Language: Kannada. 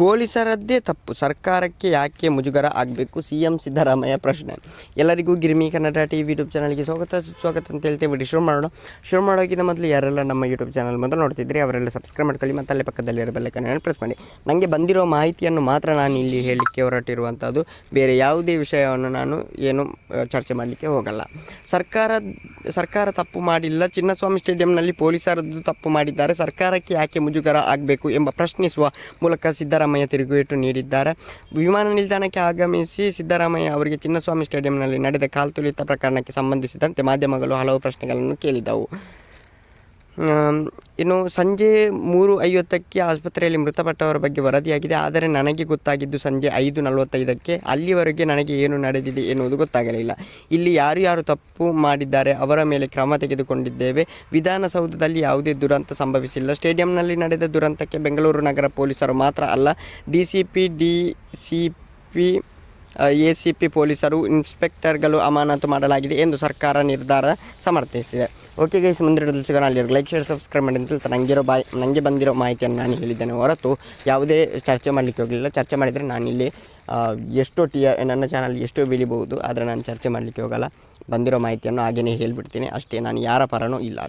ಪೊಲೀಸರದ್ದೇ ತಪ್ಪು. ಸರ್ಕಾರಕ್ಕೆ ಯಾಕೆ ಮುಜುಗರ ಆಗಬೇಕು? ಸಿ ಎಂ ಸಿದ್ದರಾಮಯ್ಯ ಪ್ರಶ್ನೆ. ಎಲ್ಲರಿಗೂ Girmi Kannada T V YouTube ಚಾನಲ್ಗೆ ಸ್ವಾಗತ ಸ್ವಾಗತ ಅಂತ ಹೇಳ್ತೇವೆ. ಬಿಡಿ, ಶುರು ಮಾಡೋಣ. ಶುರು ಮಾಡೋಕ್ಕಿಂತ ಮೊದಲು ಯಾರೆಲ್ಲ ನಮ್ಮ ಯೂಟ್ಯೂಬ್ ಚಾನಲ್ ಮೊದಲು ನೋಡ್ತಿದ್ರಿ ಅವರೆಲ್ಲ ಸಬ್ಸ್ಕ್ರೈಬ್ ಮಾಡ್ಕೊಳ್ಳಿ, ಮತ್ತು ಅಲ್ಲೇ ಪಕ್ಕದಲ್ಲಿ ಇರೋ ಬೆಲ್ಲಕ್ಕನ್ನು ಪ್ರೆಸ್ ಮಾಡಿ. ನನಗೆ ಬಂದಿರೋ ಮಾಹಿತಿಯನ್ನು ಮಾತ್ರ ನಾನು ಇಲ್ಲಿ ಹೇಳಲಿಕ್ಕೆ ಹೊರಟಿರುವಂಥದ್ದು ಬೇರೆ ಯಾವುದೇ ವಿಷಯವನ್ನು ನಾನು ಏನು ಚರ್ಚೆ ಮಾಡಲಿಕ್ಕೆ ಹೋಗಲ್ಲ. ಸರ್ಕಾರ ಸರ್ಕಾರ ತಪ್ಪು ಮಾಡಿಲ್ಲ. ಚಿನ್ನಸ್ವಾಮಿ ಸ್ಟೇಡಿಯಂನಲ್ಲಿ ಪೊಲೀಸರದ್ದು ತಪ್ಪು ಮಾಡಿದ್ದಾರೆ. ಸರ್ಕಾರಕ್ಕೆ ಯಾಕೆ ಮುಜುಗರ ಆಗಬೇಕು ಎಂಬ ಪ್ರಶ್ನಿಸುವ ಮೂಲಕ ಸಿದ್ದರಾಮಯ್ಯ ತಿರುಗೇಟು ನೀಡಿದ್ದಾರೆ. ವಿಮಾನ ನಿಲ್ದಾಣಕ್ಕೆ ಆಗಮಿಸಿ ಸಿದ್ದರಾಮಯ್ಯ ಅವರಿಗೆ ಚಿನ್ನಸ್ವಾಮಿ ಸ್ಟೇಡಿಯಂನಲ್ಲಿ ನಡೆದ ಕಾಲ್ತುಳಿತ ಪ್ರಕರಣಕ್ಕೆ ಸಂಬಂಧಿಸಿದಂತೆ ಮಾಧ್ಯಮಗಳು ಹಲವು ಪ್ರಶ್ನೆಗಳನ್ನು ಕೇಳಿದವು. ಇನ್ನು ಸಂಜೆ ಮೂರು ಐವತ್ತಕ್ಕೆ ಆಸ್ಪತ್ರೆಯಲ್ಲಿ ಮೃತಪಟ್ಟವರ ಬಗ್ಗೆ ವರದಿಯಾಗಿದೆ. ಆದರೆ ನನಗೆ ಗೊತ್ತಾಗಿದ್ದು ಸಂಜೆ ಐದು ನಲವತ್ತೈದಕ್ಕೆ ಅಲ್ಲಿವರೆಗೆ ನನಗೆ ಏನು ನಡೆದಿದೆ ಎನ್ನುವುದು ಗೊತ್ತಾಗಲಿಲ್ಲ. ಇಲ್ಲಿ ಯಾರು ಯಾರು ತಪ್ಪು ಮಾಡಿದ್ದಾರೆ ಅವರ ಮೇಲೆ ಕ್ರಮ ತೆಗೆದುಕೊಂಡಿದ್ದೇವೆ. ವಿಧಾನಸೌಧದಲ್ಲಿ ಯಾವುದೇ ದುರಂತ ಸಂಭವಿಸಿಲ್ಲ. ಸ್ಟೇಡಿಯಂನಲ್ಲಿ ನಡೆದ ದುರಂತಕ್ಕೆ ಬೆಂಗಳೂರು ನಗರ ಪೊಲೀಸರು ಮಾತ್ರ ಅಲ್ಲ D C P D C P A C P ಪೊಲೀಸರು ಇನ್ಸ್ಪೆಕ್ಟರ್ಗಳು ಅಮಾನತು ಮಾಡಲಾಗಿದೆ ಎಂದು ಸರ್ಕಾರ ನಿರ್ಧಾರ ಸಮರ್ಥಿಸಿದೆ. ಓಕೆ ಗೈಸ್, ಮುಂದಿನ ಸಿಗೋಣ. ಅಲ್ಲಿ ಲೈಕ್ ಶೇರ್ ಸಬ್ಸ್ಕ್ರೈಬ್ ಮಾಡಿ ಅಂತ ನನಗಿರೋ ಬಾಯ್ ನನಗೆ ಬಂದಿರೋ ಮಾಹಿತಿಯನ್ನು ನಾನು ಹೇಳಿದ್ದೇನೆ ಹೊರತು ಯಾವುದೇ ಚರ್ಚೆ ಮಾಡಲಿಕ್ಕೆ ಹೋಗಲಿಲ್ಲ. ಚರ್ಚೆ ಮಾಡಿದರೆ ನಾನಿಲ್ಲಿ ಎಷ್ಟೋ ಟಿ, ನನ್ನ ಚಾನಲ್ ಎಷ್ಟೋ ಬೆಳಿಬಹುದು, ಆದರೆ ನಾನು ಚರ್ಚೆ ಮಾಡಲಿಕ್ಕೆ ಹೋಗಲ್ಲ. ಬಂದಿರೋ ಮಾಹಿತಿಯನ್ನು ಹಾಗೆಯೇ ಹೇಳಿಬಿಡ್ತೀನಿ. ಅಷ್ಟೇ, ನಾನು ಯಾರ ಪರನೂ ಇಲ್ಲ.